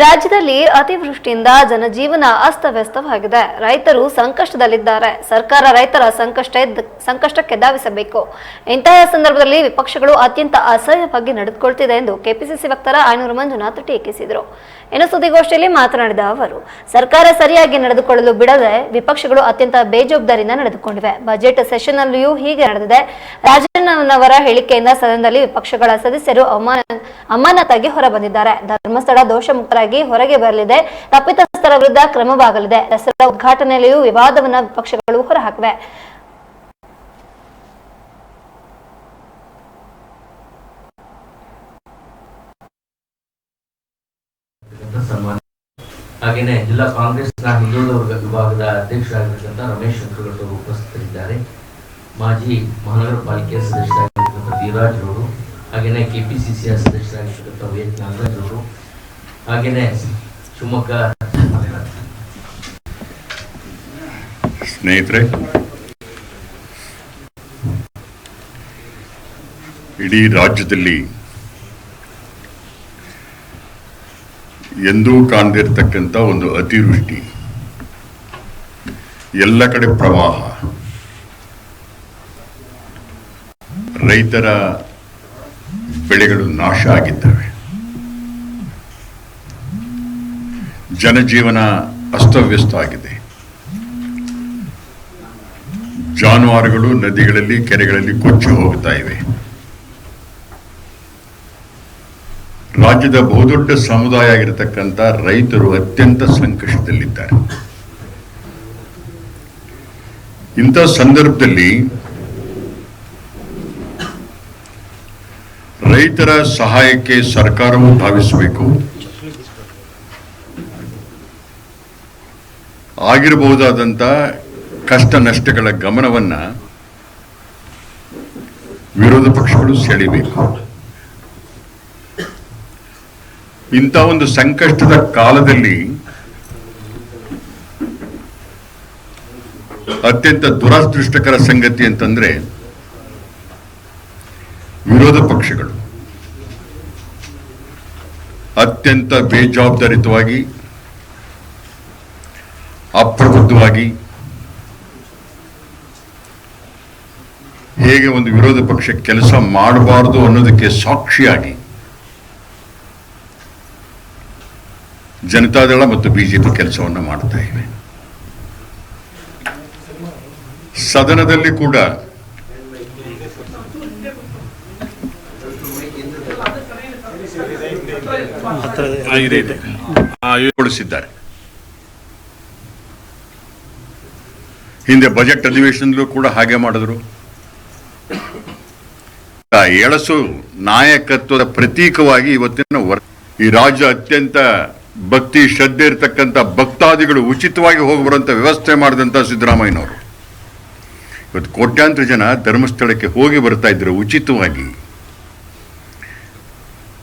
ರಾಜ್ಯದಲ್ಲಿ ಅತಿವೃಷ್ಟಿಯಿಂದ ಜನಜೀವನ ಅಸ್ತವ್ಯಸ್ತವಾಗಿದೆ. ರೈತರು ಸಂಕಷ್ಟದಲ್ಲಿದ್ದಾರೆ. ಸರ್ಕಾರ ರೈತರ ಸಂಕಷ್ಟ ಸಂಕಷ್ಟಕ್ಕೆ ಧಾವಿಸಬೇಕು. ಇಂತಹ ಸಂದರ್ಭದಲ್ಲಿ ವಿಪಕ್ಷಗಳು ಅತ್ಯಂತ ಅಸಹ್ಯವಾಗಿ ನಡೆದುಕೊಳ್ತಿದೆ ಎಂದು ಕೆಪಿಸಿಸಿ ವಕ್ತಾರ ಆಯನೂರು ಮಂಜುನಾಥ್ ಟೀಕಿಸಿದರು. ಇನ್ನು ಸುದ್ದಿಗೋಷ್ಠಿಯಲ್ಲಿ ಮಾತನಾಡಿದ ಅವರು, ಸರ್ಕಾರ ಸರಿಯಾಗಿ ನಡೆದುಕೊಳ್ಳಲು ಬಿಡದೆ ವಿಪಕ್ಷಗಳು ಅತ್ಯಂತ ಬೇಜವಾಬ್ದಾರಿಯಿಂದ ನಡೆದುಕೊಂಡಿವೆ. ಬಜೆಟ್ ಸೆಷನ್ ಅಲ್ಲಿಯೂ ಹೀಗೆ ನಡೆದಿದೆ. ರಾಜಣ್ಣನವರ ಹೇಳಿಕೆಯಿಂದ ಸದನದಲ್ಲಿ ವಿಪಕ್ಷಗಳ ಸದಸ್ಯರು ಅಮಾನ ಅಮಾನತಾಗಿ ಹೊರಬಂದಿದ್ದಾರೆ. ಧರ್ಮಸ್ಥಳ ದೋಷ ಮುಕ್ತರಾಗಿ ಹೊರಗೆ ಬರಲಿದೆ. ತಪ್ಪಿತಸ್ಥರ ವಿರುದ್ಧ ಕ್ರಮವಾಗಲಿದೆ. ದಸರಾ ಉದ್ಘಾಟನೆಯಲ್ಲಿಯೂ ವಿವಾದವನ್ನ ವಿಪಕ್ಷಗಳು ಹೊರಹಾಕಿವೆ. ಹಾಗೆಯೇ ಜಿಲ್ಲಾ ಕಾಂಗ್ರೆಸ್ನ ವರ್ಗ ವಿಭಾಗದ ಅಧ್ಯಕ್ಷರಾಗಿರ್ತಕ್ಕಂಥ ರಮೇಶ್ ಶಂಕರಗೌಡ ಉಪಸ್ಥಿತರಿದ್ದಾರೆ. ಮಾಜಿ ಮಹಾನಗರ ಪಾಲಿಕೆಯ ಸದಸ್ಯರಾಗಿರ್ತಕ್ಕಂಥ ಧೀರಾಜ್ ಅವರು ಹಾಗೇನೆ ಕೆಪಿಸಿಸಿಯ ಸದಸ್ಯರಾಗಿರ್ತಕ್ಕಂಥ ವಿ ಎಚ್ ನಾಗರಾಜ್ ಅವರು ಹಾಗೇನೆ ಶಿವಮೊಗ್ಗ ಸ್ನೇಹಿತರೆ, ಇಡೀ ರಾಜ್ಯದಲ್ಲಿ ಎಂದೂ ಕಾಣದಿರ್ತಕ್ಕಂಥ ಒಂದು ಅತಿವೃಷ್ಟಿ, ಎಲ್ಲ ಕಡೆ ಪ್ರವಾಹ. ರೈತರ ಬೆಳೆಗಳು ನಾಶ ಆಗಿದ್ದಾವೆ. ಜನಜೀವನ ಅಸ್ತವ್ಯಸ್ತ ಆಗಿದೆ. ಜಾನುವಾರುಗಳು ನದಿಗಳಲ್ಲಿ, ಕೆರೆಗಳಲ್ಲಿ ಕೊಚ್ಚಿ ಹೋಗ್ತಾ ಇವೆ. ರಾಜ್ಯದ ಬಹುದೊಡ್ಡ ಸಮುದಾಯ ಆಗಿರತಕ್ಕಂಥ ರೈತರು ಅತ್ಯಂತ ಸಂಕಷ್ಟದಲ್ಲಿದ್ದಾರೆ. ಇಂಥ ಸಂದರ್ಭದಲ್ಲಿ ರೈತರ ಸಹಾಯಕ್ಕೆ ಸರ್ಕಾರವು ಧಾವಿಸಬೇಕು ಆಗಿರಬಹುದಾದಂಥ ಕಷ್ಟ ನಷ್ಟಗಳ ಗಮನವನ್ನು ವಿರೋಧ ಪಕ್ಷಗಳು ಸೆಳಿಬೇಕು. ಇಂಥ ಒಂದು ಸಂಕಷ್ಟದ ಕಾಲದಲ್ಲಿ ಅತ್ಯಂತ ದುರದೃಷ್ಟಕರ ಸಂಗತಿ ಅಂತಂದ್ರೆ ವಿರೋಧ ಪಕ್ಷಗಳು. ಅತ್ಯಂತ ಬೇಜವಾಬ್ದಾರಿತವಾಗಿ ಅಪ್ರಬುದ್ಧವಾಗಿ, ಹೇಗೆ ಒಂದು ವಿರೋಧ ಪಕ್ಷ ಕೆಲಸ ಮಾಡಬಾರದು ಅನ್ನೋದಕ್ಕೆ ಸಾಕ್ಷಿಯಾಗಿ ಜನತಾದಳ ಮತ್ತು ಬಿಜೆಪಿ ಕೆಲಸವನ್ನು ಮಾಡ್ತಾ ಇವೆ. ಸದನದಲ್ಲಿ ಕೂಡ ಹಿಂದೆ ಬಜೆಟ್ ಅಧಿವೇಶನದಲ್ಲೂ ಕೂಡ ಹಾಗೆ ಮಾಡಿದ್ರು. ಎಳಸು ನಾಯಕತ್ವದ ಪ್ರತೀಕವಾಗಿ ಇವತ್ತಿನ ಈ ರಾಜ್ಯ ಅತ್ಯಂತ ಭಕ್ತಿ, ಶ್ರದ್ಧೆ ಇರತಕ್ಕಂಥ ಭಕ್ತಾದಿಗಳು ಉಚಿತವಾಗಿ ಹೋಗಿ ಬರುವಂತ ವ್ಯವಸ್ಥೆ ಮಾಡಿದಂತ ಸಿದ್ದರಾಮಯ್ಯನವರು. ಇವತ್ತು ಕೋಟ್ಯಾಂತರ ಜನ ಧರ್ಮಸ್ಥಳಕ್ಕೆ ಹೋಗಿ ಬರ್ತಾ ಇದ್ರು ಉಚಿತವಾಗಿ.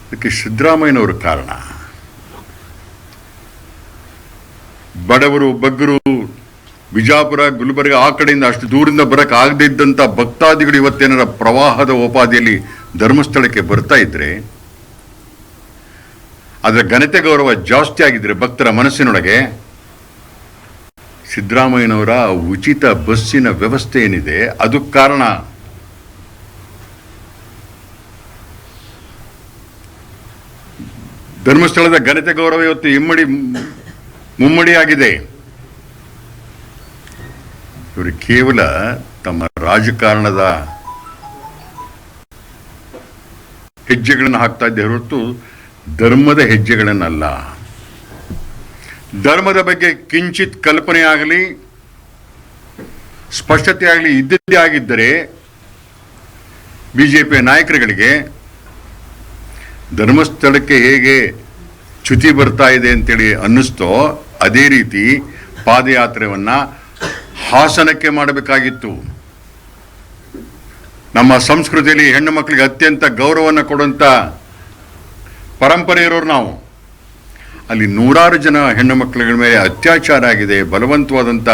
ಅದಕ್ಕೆ ಸಿದ್ದರಾಮಯ್ಯನವರು ಕಾರಣ. ಬಡವರು, ಬಗ್ಗರು, ಬಿಜಾಪುರ, ಗುಲ್ಬರ್ಗ ಆ ಕಡೆಯಿಂದ ಅಷ್ಟು ದೂರದಿಂದ ಬರಕ್ಕೆ ಆಗದಿದ್ದಂತ ಭಕ್ತಾದಿಗಳು ಇವತ್ತೇನಾರ ಪ್ರವಾಹದ ಉಪಾಧಿಯಲ್ಲಿ ಧರ್ಮಸ್ಥಳಕ್ಕೆ ಬರ್ತಾ ಇದ್ರೆ, ಅದರ ಘನತೆ ಗೌರವ ಜಾಸ್ತಿ ಆಗಿದ್ರೆ ಭಕ್ತರ ಮನಸ್ಸಿನೊಳಗೆ ಸಿದ್ದರಾಮಯ್ಯನವರ ಉಚಿತ ಬಸ್ಸಿನ ವ್ಯವಸ್ಥೆ ಏನಿದೆ ಅದು ಕಾರಣ ಧರ್ಮಸ್ಥಳದ ಘನತೆ ಗೌರವ ಇವತ್ತು ಇಮ್ಮಡಿ ಮುಮ್ಮಡಿಯಾಗಿದೆ. ಇವರು ಕೇವಲ ತಮ್ಮ ರಾಜಕಾರಣದ ಹೆಜ್ಜೆಗಳನ್ನು ಹಾಕ್ತಾ ಇದ್ದೆ ಹೊರತು ಧರ್ಮದ ಹೆಜ್ಜೆಗಳನ್ನಲ್ಲ. ಧರ್ಮದ ಬಗ್ಗೆ ಕಿಂಚಿತ್ ಕಲ್ಪನೆ ಆಗಲಿ, ಸ್ಪಷ್ಟತೆ ಆಗಲಿ ಇದ್ದದ್ದೇ ಆಗಿದ್ದರೆ ಬಿಜೆಪಿಯ ನಾಯಕರುಗಳಿಗೆ ಧರ್ಮಸ್ಥಳಕ್ಕೆ ಹೇಗೆ ಚ್ಯುತಿ ಬರ್ತಾ ಇದೆ ಅಂತೇಳಿ ಅನ್ನಿಸ್ತೋ, ಅದೇ ರೀತಿ ಪಾದಯಾತ್ರೆಯನ್ನು ಹಾಸನಕ್ಕೆ ಮಾಡಬೇಕಾಗಿತ್ತು. ನಮ್ಮ ಸಂಸ್ಕೃತಿಯಲ್ಲಿ ಹೆಣ್ಣು ಮಕ್ಕಳಿಗೆ ಅತ್ಯಂತ ಗೌರವವನ್ನು ಕೊಡುವಂಥ ಪರಂಪರೆ ಇರೋರು ನಾವು. ಅಲ್ಲಿ ನೂರಾರು ಜನ ಹೆಣ್ಣು ಮಕ್ಕಳ ಮೇಲೆ ಅತ್ಯಾಚಾರ ಆಗಿದೆ ಬಲವಂತವಾದಂಥ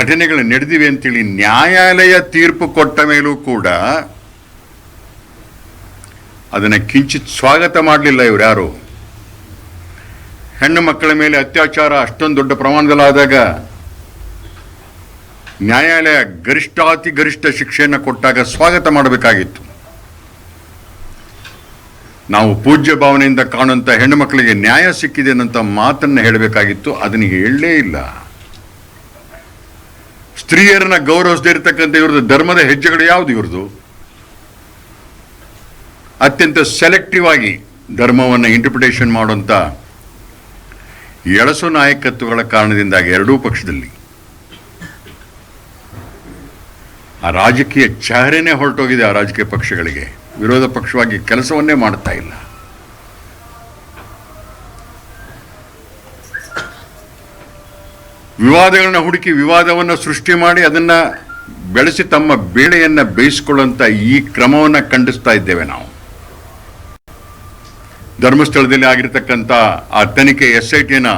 ಘಟನೆಗಳು ನಡೆದಿವೆ ಅಂತೇಳಿ ನ್ಯಾಯಾಲಯ ತೀರ್ಪು ಕೊಟ್ಟ ಮೇಲೂ ಕೂಡ ಅದನ್ನು ಕಿಂಚಿತ್ ಸ್ವಾಗತ ಮಾಡಲಿಲ್ಲ ಇವ್ರು ಯಾರು ಹೆಣ್ಣು ಮಕ್ಕಳ ಮೇಲೆ ಅತ್ಯಾಚಾರ ಅಷ್ಟೊಂದು ದೊಡ್ಡ ಪ್ರಮಾಣದಲ್ಲಾದಾಗ ನ್ಯಾಯಾಲಯ ಗರಿಷ್ಠಾತಿ ಗರಿಷ್ಠ ಶಿಕ್ಷೆಯನ್ನು ಕೊಟ್ಟಾಗ ಸ್ವಾಗತ ಮಾಡಬೇಕಾಗಿತ್ತು. ನಾವು ಪೂಜ್ಯ ಭಾವನೆಯಿಂದ ಕಾಣುವಂಥ ಹೆಣ್ಣು ಮಕ್ಕಳಿಗೆ ನ್ಯಾಯ ಸಿಕ್ಕಿದೆ ಅನ್ನೋಂಥ ಮಾತನ್ನು ಹೇಳಬೇಕಾಗಿತ್ತು, ಅದನ್ನು ಹೇಳಲೇ ಇಲ್ಲ. ಸ್ತ್ರೀಯರನ್ನ ಗೌರವಿಸದೇ ಇರತಕ್ಕಂಥ ಇವ್ರದ್ದು ಧರ್ಮದ ಹೆಜ್ಜೆಗಳು ಯಾವುದು ಇವ್ರದ್ದು? ಅತ್ಯಂತ ಸೆಲೆಕ್ಟಿವ್ ಆಗಿ ಧರ್ಮವನ್ನು ಇಂಟರ್ಪ್ರಿಟೇಷನ್ ಮಾಡುವಂಥ ಎಳಸು ನಾಯಕತ್ವಗಳ ಕಾರಣದಿಂದಾಗಿ ಎರಡೂ ಪಕ್ಷದಲ್ಲಿ ಆ ರಾಜಕೀಯ ಚಹರೆನೇ ಹೊರಟೋಗಿದೆ ಆ ರಾಜಕೀಯ ಪಕ್ಷಗಳಿಗೆ. ವಿರೋಧ ಪಕ್ಷವಾಗಿ ಕೆಲಸವನ್ನೇ ಮಾಡ್ತಾ ಇಲ್ಲ. ವಿವಾದಗಳನ್ನ ಹುಡುಕಿ ವಿವಾದವನ್ನು ಸೃಷ್ಟಿ ಮಾಡಿ ಅದನ್ನು ಬೆಳೆಸಿ ತಮ್ಮ ಬೇಳೆಯನ್ನು ಬೇಯಿಸಿಕೊಳ್ಳುವಂಥ ಈ ಕ್ರಮವನ್ನು ಖಂಡಿಸ್ತಾ ಇದ್ದೇವೆ ನಾವು. ಧರ್ಮಸ್ಥಳದಲ್ಲಿ ಆಗಿರತಕ್ಕಂಥ ಆ ತನಿಖೆ ಎಸ್ ಐ ಟಿನ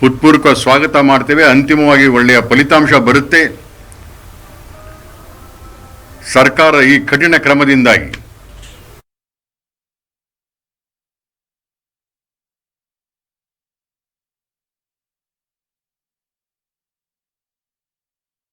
ಹೃತ್ಪೂರ್ವಕ ಸ್ವಾಗತ ಮಾಡ್ತೇವೆ. ಅಂತಿಮವಾಗಿ ಒಳ್ಳೆಯ ಫಲಿತಾಂಶ ಬರುತ್ತೆ. ಸರ್ಕಾರ ಈ ಕಠಿಣ ಕ್ರಮದಿಂದಾಗಿ